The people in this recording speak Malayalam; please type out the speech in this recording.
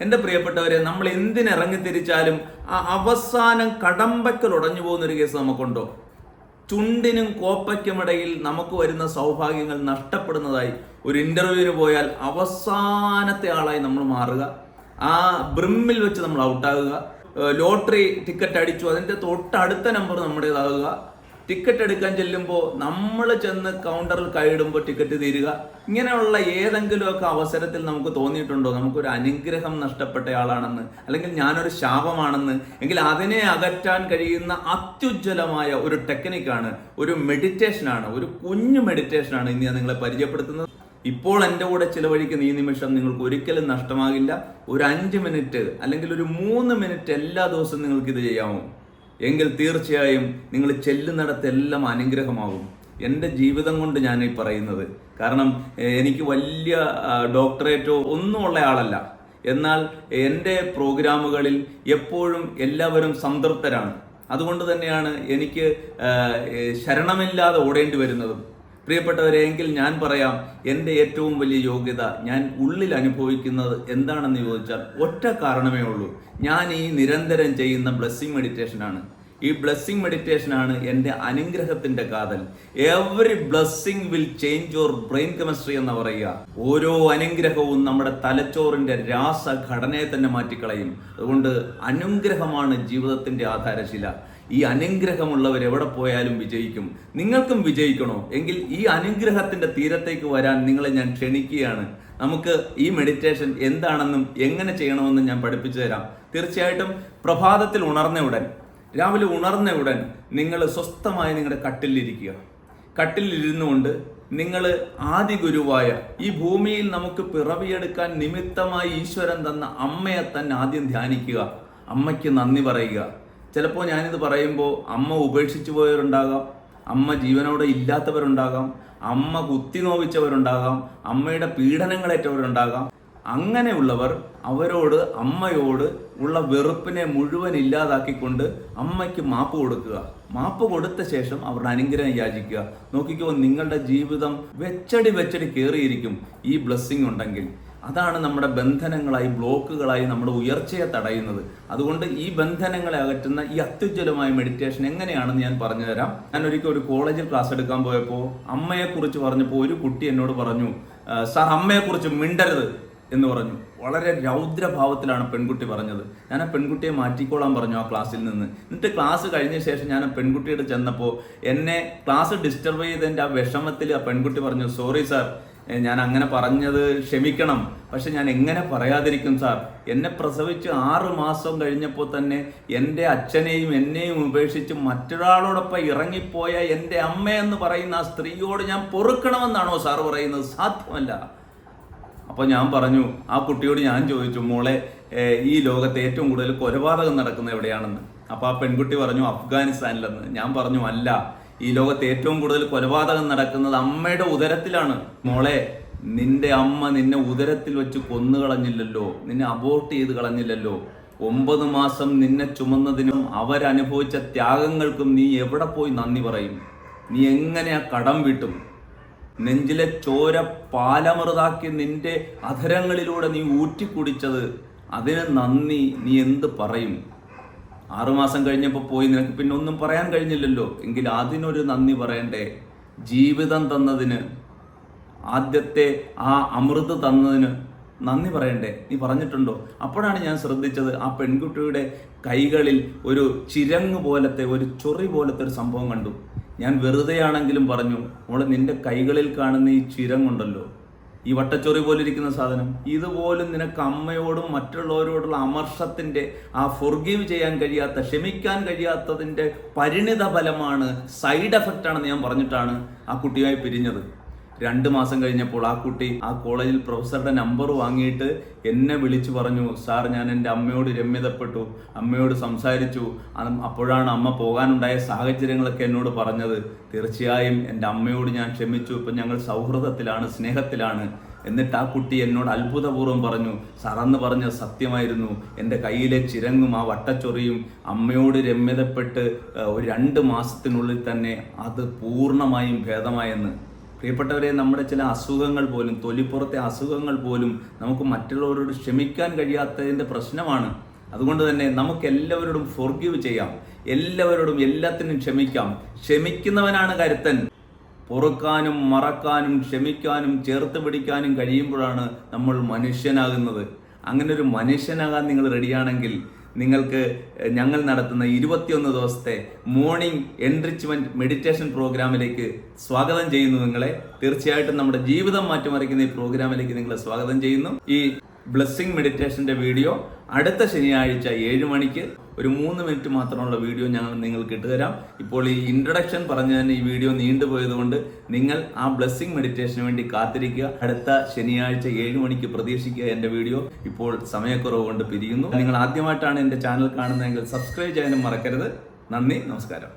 എന്റെ പ്രിയപ്പെട്ടവരെ നമ്മൾ എന്തിനിറങ്ങി തിരിച്ചാലും ആ അവസാനം കടമ്പക്കൽ ഉടഞ്ഞു പോകുന്ന ഒരു കേസ് നമുക്കുണ്ടോ? ചുണ്ടിനും കോപ്പയ്ക്കുമിടയിൽ നമുക്ക് വരുന്ന സൗഭാഗ്യങ്ങൾ നഷ്ടപ്പെടുന്നതായി ഒരു ഇന്റർവ്യൂവിന് പോയാൽ അവസാനത്തെ ആളായി നമ്മൾ മാറുക. ആ ബ്രിമ്മിൽ വെച്ച് നമ്മൾ ഔട്ടാകുക. ലോട്ടറി ടിക്കറ്റ് അടിച്ചു. അതിന്റെ തൊട്ടടുത്ത നമ്പർ നമ്മുടേതാകുക. ടിക്കറ്റ് എടുക്കാൻ ചെല്ലുമ്പോൾ നമ്മൾ ചെന്ന് കൗണ്ടറിൽ കൈയിടുമ്പോൾ ടിക്കറ്റ് തീരുക. ഇങ്ങനെയുള്ള ഏതെങ്കിലുമൊക്കെ അവസരത്തിൽ നമുക്ക് തോന്നിയിട്ടുണ്ടോ? നമുക്കൊരു അനുഗ്രഹം നഷ്ടപ്പെട്ടയാളാണെന്ന് അല്ലെങ്കിൽ ഞാനൊരു ശാപമാണെന്ന്. എങ്കിൽ അതിനെ അകറ്റാൻ കഴിയുന്ന അത്യുജ്വലമായ ഒരു ടെക്നിക്കാണ് ഒരു മെഡിറ്റേഷനാണ് ഒരു കുഞ്ഞു മെഡിറ്റേഷനാണ് ഇന്ന് ഞാൻ നിങ്ങളെ പരിചയപ്പെടുത്തുന്നത്. ഇപ്പോൾ എന്റെ കൂടെ ചിലവഴിക്കുന്ന ഈ നിമിഷം നിങ്ങൾക്ക് ഒരിക്കലും നഷ്ടമാകില്ല. ഒരു അഞ്ച് മിനിറ്റ് അല്ലെങ്കിൽ ഒരു മൂന്ന് മിനിറ്റ് എല്ലാ ദിവസവും നിങ്ങൾക്ക് ഇത് ചെയ്യാമോ? എങ്കിൽ തീർച്ചയായും നിങ്ങൾ ചെല്ലുന്നിടത്തെല്ലാം അനുഗ്രഹമാകും. എന്റെ ജീവിതം കൊണ്ട് ഞാൻ ഈ പറയുന്നത്. കാരണം എനിക്ക് വലിയ ഡോക്ടറേറ്റോ ഒന്നും ഉള്ള ആളല്ല. എന്നാൽ എന്റെ പ്രോഗ്രാമുകളിൽ എപ്പോഴും എല്ലാവരും സംതൃപ്തരാണ്. അതുകൊണ്ട് തന്നെയാണ് എനിക്ക് ശരണമില്ലാതെ ഓടേണ്ടി വരുന്നതും. പ്രിയപ്പെട്ടവരെ എങ്കിൽ ഞാൻ പറയാം എന്റെ ഏറ്റവും വലിയ യോഗ്യത ഞാൻ ഉള്ളിൽ അനുഭവിക്കുന്നത് എന്താണെന്ന് ചോദിച്ചാൽ ഒറ്റ കാരണമേ ഉള്ളൂ. ഞാൻ ഈ നിരന്തരം ചെയ്യുന്ന ബ്ലെസ്സിങ് മെഡിറ്റേഷനാണ്. ഈ ബ്ലെസ്സിങ് മെഡിറ്റേഷനാണ് എന്റെ അനുഗ്രഹത്തിന്റെ കാതൽ. Every blessing will change your brain chemistry എന്ന് പറയുക. ഓരോ അനുഗ്രഹവും നമ്മുടെ തലച്ചോറിന്റെ രാസഘടനയെ തന്നെ മാറ്റിക്കളയും. അതുകൊണ്ട് അനുഗ്രഹമാണ് ജീവിതത്തിന്റെ ആധാരശില. ഈ അനുഗ്രഹമുള്ളവർ എവിടെ പോയാലും വിജയിക്കും. നിങ്ങൾക്കും വിജയിക്കണോ? എങ്കിൽ ഈ അനുഗ്രഹത്തിന്റെ തീരത്തേക്ക് വരാൻ നിങ്ങളെ ഞാൻ ക്ഷണിക്കുകയാണ്. നമുക്ക് ഈ മെഡിറ്റേഷൻ എന്താണെന്നും എങ്ങനെ ചെയ്യണമെന്നും ഞാൻ പഠിപ്പിച്ചു തരാം. തീർച്ചയായിട്ടും പ്രഭാതത്തിൽ ഉണർന്ന ഉടൻ രാവിലെ ഉണർന്ന ഉടൻ നിങ്ങൾ സ്വസ്ഥമായി നിങ്ങളുടെ കട്ടിലിരിക്കുക. കട്ടിലിരുന്നു കൊണ്ട് നിങ്ങൾ ആദി ഗുരുവായ ഈ ഭൂമിയിൽ നമുക്ക് പിറവിയെടുക്കാൻ നിമിത്തമായി ഈശ്വരൻ തന്ന അമ്മയെ തന്നെ ആദ്യം ധ്യാനിക്കുക. അമ്മയ്ക്ക് നന്ദി പറയുക. ചിലപ്പോൾ ഞാനിത് പറയുമ്പോൾ അമ്മ ഉപേക്ഷിച്ചു പോയവരുണ്ടാകാം. അമ്മ ജീവനോടെ ഇല്ലാത്തവരുണ്ടാകാം. അമ്മ കുത്തി നോവിച്ചവരുണ്ടാകാം അമ്മയുടെ പീഡനങ്ങളേറ്റവരുണ്ടാകാം. അങ്ങനെയുള്ളവർ അവരോട് അമ്മയോട് ഉള്ള വെറുപ്പിനെ മുഴുവൻ ഇല്ലാതാക്കിക്കൊണ്ട് അമ്മയ്ക്ക് മാപ്പ് കൊടുക്കുക. മാപ്പ് കൊടുത്ത ശേഷം അവരുടെ അനുഗ്രഹം യാചിക്കുക. നോക്കിക്കോ നിങ്ങളുടെ ജീവിതം വെച്ചടി വെച്ചടി കയറിയിരിക്കും ഈ ബ്ലെസ്സിങ് ഉണ്ടെങ്കിൽ. അതാണ് നമ്മുടെ ബന്ധനങ്ങളായി ബ്ലോക്കുകളായി നമ്മുടെ ഉയർച്ചയെ തടയുന്നത്. അതുകൊണ്ട് ഈ ബന്ധനങ്ങളെ അകറ്റുന്ന ഈ അത്യുജ്വലമായ മെഡിറ്റേഷൻ എങ്ങനെയാണെന്ന് ഞാൻ പറഞ്ഞുതരാം. ഞാൻ ഒരിക്കൽ ഒരു കോളേജിൽ ക്ലാസ് എടുക്കാൻ പോയപ്പോൾ അമ്മയെക്കുറിച്ച് പറഞ്ഞപ്പോൾ ഒരു കുട്ടി എന്നോട് പറഞ്ഞു "ആ, സാർ അമ്മയെക്കുറിച്ച് മിണ്ടരുത്. എന്ന് പറഞ്ഞു. വളരെ രൗദ്രഭാവത്തിലാണ് പെൺകുട്ടി പറഞ്ഞത്. ഞാൻ ആ പെൺകുട്ടിയെ മാറ്റിക്കോളാൻ പറഞ്ഞു ആ ക്ലാസ്സിൽ നിന്ന്. എന്നിട്ട് ക്ലാസ് കഴിഞ്ഞ ശേഷം ഞാൻ ആ പെൺകുട്ടിയുടെ ചെന്നപ്പോൾ എന്നെ ക്ലാസ് ഡിസ്റ്റർബ് ചെയ്തതിന്റെ ആ വിഷമത്തിൽ ആ പെൺകുട്ടി പറഞ്ഞു സോറി സാർ ഞാൻ അങ്ങനെ പറഞ്ഞത് ക്ഷമിക്കണം. പക്ഷെ ഞാൻ എങ്ങനെ പറയാതിരിക്കും സാർ? എന്നെ പ്രസവിച്ച് ആറ് മാസം കഴിഞ്ഞപ്പോൾ തന്നെ എന്റെ അച്ഛനെയും എന്നെയും ഉപേക്ഷിച്ച് മറ്റൊരാളോടൊപ്പം ഇറങ്ങിപ്പോയ എന്റെ അമ്മയെന്ന് പറയുന്ന ആ സ്ത്രീയോട് ഞാൻ പൊറുക്കണമെന്നാണോ സാർ പറയുന്നത്? സാധ്യമല്ല. അപ്പോൾ ഞാൻ പറഞ്ഞു ആ കുട്ടിയോട് ഞാൻ ചോദിച്ചു മോളെ ഈ ലോകത്ത് ഏറ്റവും കൂടുതൽ കൊലപാതകം നടക്കുന്നത് എവിടെയാണെന്ന്? അപ്പോൾ ആ പെൺകുട്ടി പറഞ്ഞു അഫ്ഗാനിസ്ഥാനിലെന്ന്. ഞാൻ പറഞ്ഞു അല്ല ഈ ലോകത്ത് ഏറ്റവും കൂടുതൽ കൊലപാതകം നടക്കുന്നത് അമ്മയുടെ ഉദരത്തിലാണ്. മോളെ നിന്റെ അമ്മ നിന്നെ ഉദരത്തിൽ വെച്ച് കൊന്നു കളഞ്ഞില്ലല്ലോ നിന്നെ അബോർട്ട് ചെയ്ത് കളഞ്ഞില്ലല്ലോ. ഒമ്പത് മാസം നിന്നെ ചുമന്നതിനും അവരനുഭവിച്ച ത്യാഗങ്ങൾക്കും നീ എവിടെ പോയി നന്ദി പറയും? നീ എങ്ങനെ ആ കടം വീട്ടും? നെഞ്ചിലെ ചോര പാലമറുതാക്കി നിന്റെ അധരങ്ങളിലൂടെ നീ ഊറ്റിക്കുടിച്ചത്. അതിന് നന്ദി നീ എന്ത് പറയും? ആറുമാസം കഴിഞ്ഞപ്പോൾ പോയി. നിനക്ക് പിന്നെ ഒന്നും പറയാൻ കഴിഞ്ഞില്ലല്ലോ. എങ്കിൽ അതിനൊരു നന്ദി പറയണ്ടേ? ജീവിതം തന്നതിന് ആദ്യത്തെ ആ അമൃത് തന്നതിന് നന്ദി പറയണ്ടേ? നീ പറഞ്ഞിട്ടുണ്ടോ? അപ്പോഴാണ് ഞാൻ ശ്രദ്ധിച്ചത് ആ പെൺകുട്ടിയുടെ കൈകളിൽ ഒരു ചിരങ്ങ് പോലത്തെ ഒരു ചൊറി പോലത്തെ ഒരു സംഭവം കണ്ടു. ഞാൻ വെറുതെയാണെങ്കിലും പറഞ്ഞു മോളെ നിന്റെ കൈകളിൽ കാണുന്ന ഈ ചിരം കൊണ്ടല്ലോ ഈ വട്ടച്ചൊറി പോലെ ഇരിക്കുന്ന സാധനം ഇതുപോലും നിനക്ക് അമ്മയോടും മറ്റുള്ളവരോടുള്ള അമർഷത്തിന്റെ ആ ഫൊർഗീവ് ചെയ്യാൻ കഴിയാത്ത ക്ഷമിക്കാൻ കഴിയാത്തതിന്റെ പരിണിത ഫലമാണ് സൈഡ് എഫക്റ്റ് ആണെന്ന് ഞാൻ പറഞ്ഞിട്ടാണ് ആ കുട്ടിയായി പിരിഞ്ഞത്. രണ്ട് മാസം കഴിഞ്ഞപ്പോൾ ആ കുട്ടി ആ കോളേജിൽ പ്രൊഫസറുടെ നമ്പർ വാങ്ങിയിട്ട് എന്നെ വിളിച്ചു പറഞ്ഞു സാർ ഞാൻ എന്റെ അമ്മയോട് രമ്യതപ്പെട്ടു. അമ്മയോട് സംസാരിച്ചു. അപ്പോഴാണ് അമ്മ പോകാനുണ്ടായ സാഹചര്യങ്ങളൊക്കെ എന്നോട് പറഞ്ഞത്. തീർച്ചയായും എന്റെ അമ്മയോട് ഞാൻ ക്ഷമിച്ചു. ഇപ്പം ഞങ്ങൾ സൗഹൃദത്തിലാണ് സ്നേഹത്തിലാണ്. എന്നിട്ട് ആ കുട്ടി എന്നോട് അത്ഭുതപൂർവം പറഞ്ഞു സറന്ന് പറഞ്ഞ സത്യമായിരുന്നു. എന്റെ കയ്യിലെ ചിരങ്ങും ആ വട്ടച്ചൊറിയും അമ്മയോട് രമ്യതപ്പെട്ട് ഒരു രണ്ട് മാസത്തിനുള്ളിൽ തന്നെ അത് പൂർണമായും ഭേദമായെന്ന്. പ്രിയപ്പെട്ടവരെ നമ്മുടെ ചില അസുഖങ്ങൾ പോലും തൊലിപ്പുറത്തെ അസുഖങ്ങൾ പോലും നമുക്ക് മറ്റുള്ളവരോട് ക്ഷമിക്കാൻ കഴിയാത്തതിന്റെ പ്രശ്നമാണ്. അതുകൊണ്ട് തന്നെ നമുക്ക് എല്ലാവരോടും ഫോർഗീവ് ചെയ്യാം. എല്ലാവരോടും എല്ലാത്തിനും ക്ഷമിക്കാം. ക്ഷമിക്കുന്നവനാണ് കരുത്തൻ. പൊറുക്കാനും മറക്കാനും ക്ഷമിക്കാനും ചേർത്ത് പിടിക്കാനും കഴിയുമ്പോഴാണ് നമ്മൾ മനുഷ്യനാകുന്നത്. അങ്ങനെ ഒരു മനുഷ്യനാകാൻ നിങ്ങൾ റെഡിയാണെങ്കിൽ നിങ്ങൾക്ക് ഞങ്ങൾ നടത്തുന്ന ഇരുപത്തിയൊന്ന് ദിവസത്തെ മോർണിംഗ് എൻറിച്ച്മെന്റ് മെഡിറ്റേഷൻ പ്രോഗ്രാമിലേക്ക് സ്വാഗതം ചെയ്യുന്നു നിങ്ങളെ. തീർച്ചയായിട്ടും നമ്മുടെ ജീവിതം മാറ്റിമറിക്കുന്ന ഈ പ്രോഗ്രാമിലേക്ക് നിങ്ങളെ സ്വാഗതം ചെയ്യുന്നു. ഈ ബ്ലെസ്സിങ് മെഡിറ്റേഷന്റെ വീഡിയോ അടുത്ത ശനിയാഴ്ച ഏഴ് മണിക്ക് ഒരു മൂന്ന് മിനിറ്റ് മാത്രമുള്ള വീഡിയോ ഞങ്ങൾ നിങ്ങൾക്ക് ഇട്ടുതരാം ഇപ്പോൾ ഈ ഇൻട്രഡക്ഷൻ പറഞ്ഞു തന്നെ ഈ വീഡിയോ നീണ്ടുപോയതുകൊണ്ട് നിങ്ങൾ ആ ബ്ലെസ്സിങ് മെഡിറ്റേഷന് വേണ്ടി കാത്തിരിക്കുക. അടുത്ത ശനിയാഴ്ച ഏഴ് മണിക്ക് പ്രതീക്ഷിക്കുക എന്റെ വീഡിയോ. ഇപ്പോൾ സമയക്കുറവ് കൊണ്ട് പിരിയുന്നു. നിങ്ങൾ ആദ്യമായിട്ടാണ് എന്റെ ചാനൽ കാണുന്നതെങ്കിൽ സബ്സ്ക്രൈബ് ചെയ്യാനും മറക്കരുത്. നന്ദി നമസ്കാരം.